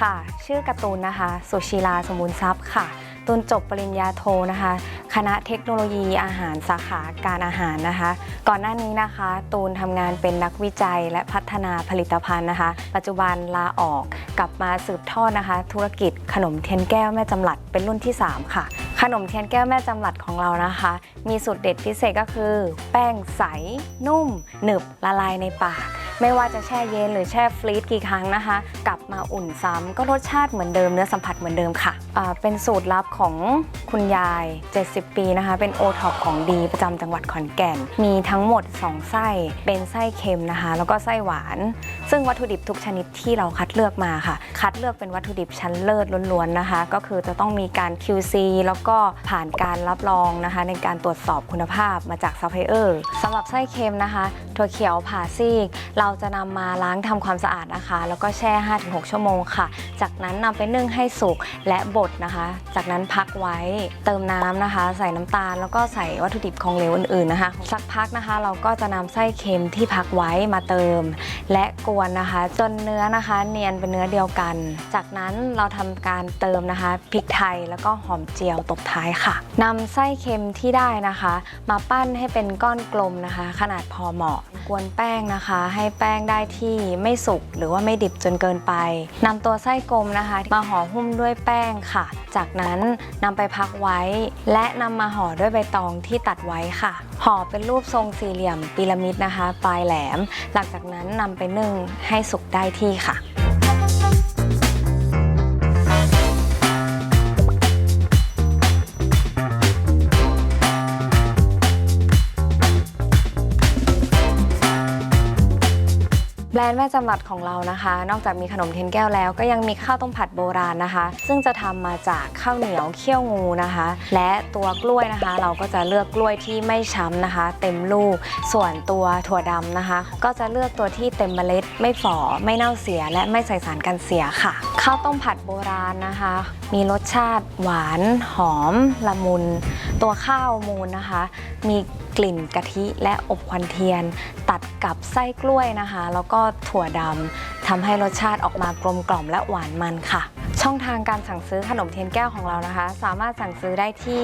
ค่ะ ชื่อการ์ตูนนะคะ สุชีลาสมบูรณ์ทรัพย์ค่ะตูนจบปริญญาโทนะคะ คณะเทคโนโลยีอาหารสาขาการอาหารนะคะ ก่อนหน้านี้นะคะ ตูนทำงานเป็นนักวิจัยและพัฒนาผลิตภัณฑ์นะคะ ปัจจุบันลาออกกลับมาสืบทอดนะคะ ธุรกิจขนมเทียนแก้วแม่จำหลัดเป็นรุ่นที่ 3 ค่ะ ขนมเทียนแก้วแม่จำหลัดของเรานะคะ มีสูตรเด็ดพิเศษก็คือ แป้งใสนุ่ม หนึบละลายในปาก ไม่ว่าจะแช่เย็นหรือแช่ฟรีซกี่ครั้งนะคะ กลับมาอุ่นซ้ำก็รสชาติเหมือนเดิมเนื้อสัมผัสเหมือนเดิมค่ะะเป็นสูตรลับของคุณยาย 70 ปีนะคะ เป็นโอท็อปของดีประจำจังหวัดขอนแก่น มีทั้งหมด 2 ไส้ เป็นไส้เค็มนะคะ แล้วก็ไส้หวาน ซึ่งวัตถุดิบทุกชนิดที่เราคัดเลือกมาค่ะ คัดเลือกเป็นวัตถุดิบชั้นเลิศล้วนๆนะคะ ก็คือจะต้องมีการ QC แล้วก็ผ่านการรับรองนะคะ ในการตรวจสอบคุณภาพมาจากซัพพลายเออร์สำหรับไส้เค็มนะคะถั่วเขียวผ่าซีก เราจะนำมาล้างทำความสะอาดนะคะ แล้วก็แช่ 5-6 ชั่วโมงค่ะ จากนั้นนำไปนึ่งให้สุกและบดนะคะ จากนั้นพักไว้เติมน้ำนะคะ ใส่น้ำตาล แล้วก็ใส่วัตถุดิบของเหลวอื่นๆนะคะ สักพักนะคะ เราก็จะนำไส้เค็มที่พักไว้มาเติม และกวนนะคะ จนเนื้อนะคะ เนียนเป็นเนื้อเดียวกันจากนั้นเราทำการเติมนะคะพริกไทยแล้วก็หอมเจียวตบท้ายค่ะนำไส้เค็มที่ได้นะคะ มาปั้นให้เป็นก้อนกลมนะคะ ขนาดพอเหมาะ กวนแป้งนะคะ ให้แป้งได้ที่ไม่สุกหรือว่าไม่ดิบจนเกินไปนำตัวไส้กลมนะคะมาห่อหุ้มด้วยแป้งค่ะ จากนั้นนำไปพักไว้ และนำมาห่อด้วยใบตองที่ตัดไว้ค่ะห่อเป็นรูปทรงสี่เหลี่ยมพีระมิดนะคะ ปลายแหลม หลังจากนั้นนำไปนึ่งให้สุกได้ที่ค่ะ แบรนด์แม่จำหลัดของเรานะคะ นอกจากมีขนมเทียนแก้วแล้ว ก็ยังมีข้าวต้มผัดโบราณนะคะ ซึ่งจะทำมาจากข้าวเหนียวเคี่ยวงูนะคะ และตัวกล้วยนะคะ เราก็จะเลือกกล้วยที่ไม่ช้ำนะคะ เต็มลูก ส่วนตัวถั่วดำนะคะ ก็จะเลือกตัวที่เต็มเมล็ด ไม่ฝ่อไม่เน่าเสีย และไม่ใส่สารกันเสียค่ะ ข้าวต้มผัดโบราณนะคะ มีรสชาติหวาน หอมละมุน ตัวข้าวมูลนะคะ มีกลิ่นกะทิและอบควันเทียน ตัดกับไส้กล้วยนะคะ แล้วก็ถั่วดำทำให้รสชาติออกมากลมกล่อมและหวานมันค่ะ ช่องทางการสั่งซื้อขนมเทียนแก้วของเรานะคะ สามารถสั่งซื้อได้ที่